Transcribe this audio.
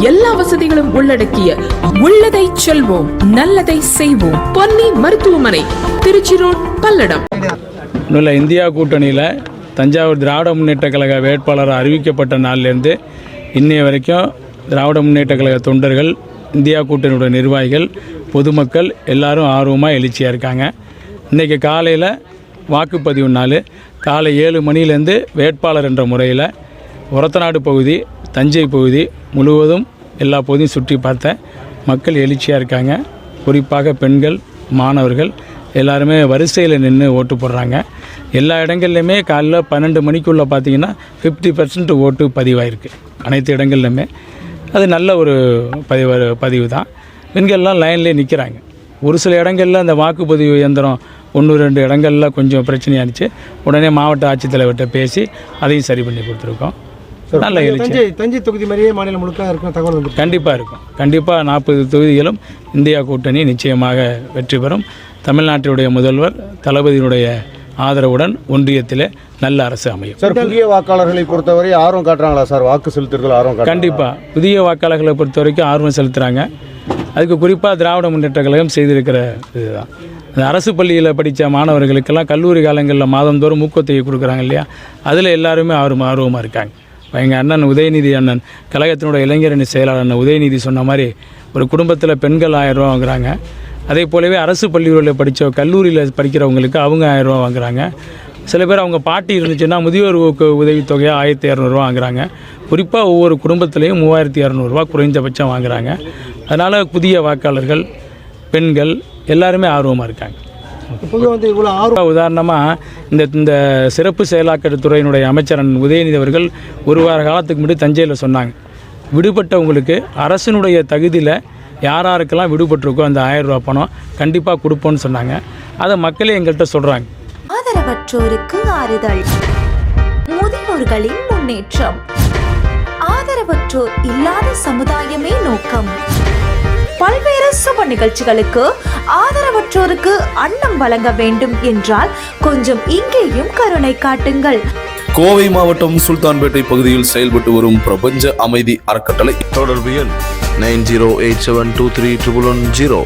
எல்லா வசதிகளும் உள்ளடக்கிய உள்ளதை செல்வோம் நல்லதை செய்வோம். பொன்னி மருத்துவமனை திருச்சி ரோட் பல்லடம். இன்னும் இந்தியா கூட்டணியில் தஞ்சாவூர் திராவிட முன்னேற்ற கழக வேட்பாளர் அறிவிக்கப்பட்ட நாள்லேருந்து இன்னைய வரைக்கும் திராவிட முன்னேற்ற கழக தொண்டர்கள் இந்தியா கூட்டணியோட நிர்வாகிகள் பொதுமக்கள் எல்லாரும் ஆர்வமாக எழுச்சியாக இருக்காங்க. இன்றைக்கி காலையில் வாக்குப்பதிவு நாள். காலை ஏழு மணிலேருந்து வேட்பாளர் என்ற முறையில் ஒரத்தநாடு பகுதி தஞ்சை பகுதி முழுவதும் எல்லா பகுதியும் சுற்றி பார்த்தேன். மக்கள் எழுச்சியாக இருக்காங்க. குறிப்பாக பெண்கள் மாணவர்கள் எல்லாருமே வரிசையில் நின்று ஓட்டு போடுறாங்க. எல்லா இடங்கள்லையுமே காலைல பன்னெண்டு மணிக்குள்ளே பார்த்தீங்கன்னா ஃபிஃப்டி பர்சன்ட் ஓட்டு பதிவாயிருக்கு. அனைத்து இடங்கள்லையுமே. அது நல்ல ஒரு பதிவு பதிவு தான் பெண்கள்லாம் லைன்லேயே நிற்கிறாங்க ஒரு சில இடங்களில் அந்த வாக்குப்பதிவு இயந்திரம் ஒன்று ரெண்டு இடங்களில் கொஞ்சம் பிரச்சனையாக இருந்துச்சு உடனே மாவட்ட ஆட்சித்தலைவர்கிட்ட பேசி அதையும் சரி பண்ணி கொடுத்துருக்கோம். நல்ல எழுச்சி. தஞ்சை தஞ்சை தொகுதி மாதிரியே மாநிலம் முழுக்க இருக்கும் தகவல் வந்து கண்டிப்பாக இருக்கும். கண்டிப்பாக நாற்பது தொகுதிகளும் இந்தியா கூட்டணி நிச்சயமாக வெற்றி பெறும். தமிழ்நாட்டினுடைய முதல்வர் தளபதியினுடைய ஆதரவுடன் ஒன்றியத்திலே நல்ல அரசு அமையும். சார் புதிய வாக்காளர்களை பொறுத்தவரை ஆர்வம் காட்டுறாங்களா சார்? வாக்கு செலுத்துறதுல ஆர்வம் கண்டிப்பாக புதிய வாக்காளர்களை பொறுத்த வரைக்கும் ஆர்வம் செலுத்துகிறாங்க அதுக்கு குறிப்பாக திராவிட முன்னேற்ற கழகம் செய்திருக்கிற இதுதான். அந்த அரசு பள்ளியில் படித்த மாணவர்களுக்கெல்லாம் கல்லூரி காலங்களில் மாதந்தோறும் ஊக்கத்தொகை கொடுக்குறாங்க இல்லையா? அதில் எல்லாருமே ஆர்வம் ஆர்வமாக இருக்காங்க. எங்கள் அண்ணன் உதயநிதி அண்ணன் கழகத்தினுடைய இளைஞரணி செயலாளர் அண்ணன் உதயநிதி சொன்ன மாதிரி ஒரு குடும்பத்தில் பெண்கள் ஆயிரம் ரூபா வாங்குறாங்க. அதே போலவே அரசு பள்ளிகளில் படித்த கல்லூரியில் படிக்கிறவங்களுக்கு அவங்க ஆயிரம் ரூபா வாங்குறாங்க. சில பேர் அவங்க பாட்டி இருந்துச்சுன்னா முதியோர் உதவித்தொகையாக ஆயிரத்தி இரநூறுவா வாங்குறாங்க. குறிப்பாக ஒவ்வொரு குடும்பத்திலையும் மூவாயிரத்தி இரநூறுவா குறைந்தபட்சம் வாங்குறாங்க. அதனால் புதிய வாக்காளர்கள் பெண்கள் எல்லாருமே ஆர்வமாக இருக்காங்க. பொதுவாக வந்து இவ்வளோ ஆர்வம் உதாரணமாக இந்த இந்த சிறப்பு செயலாக்கத் துறையினுடைய அமைச்சர் அண்ணன் உதயநிதி அவர்கள் ஒரு வார காலத்துக்கு முன்னாடி தஞ்சையில் சொன்னாங்க. விடுபட்டவங்களுக்கு அரசினுடைய தகுதியில் யார் யாருக்கெல்லாம் விடுபட்டிருக்கோ அந்த ஆயிரம் ரூபா பணம் கண்டிப்பாக கொடுப்போம்னு சொன்னாங்க. அதை மக்களே எங்கள்கிட்ட சொல்கிறாங்க ஆதரவற்றோருக்கு ஆறுதல். முதியோர்களின் முன்னேற்றம். ஆதரவற்றோர் இல்லாத சமுதாயமே நோக்கம். பல்வேறு நிகழ்ச்சிகளுக்கு ஆதரவற்றோருக்கு அன்னம் வழங்க வேண்டும் என்றால் கொஞ்சம் இங்கேயும் கருணை காட்டுங்கள். கோவை மாவட்டம் சுல்தான்பேட்டை பகுதியில் செயல்பட்டு வரும் பிரபஞ்ச அமைதி அறக்கட்டளை. தொடர்பு எண் nine zero eight seven two three triple one zero.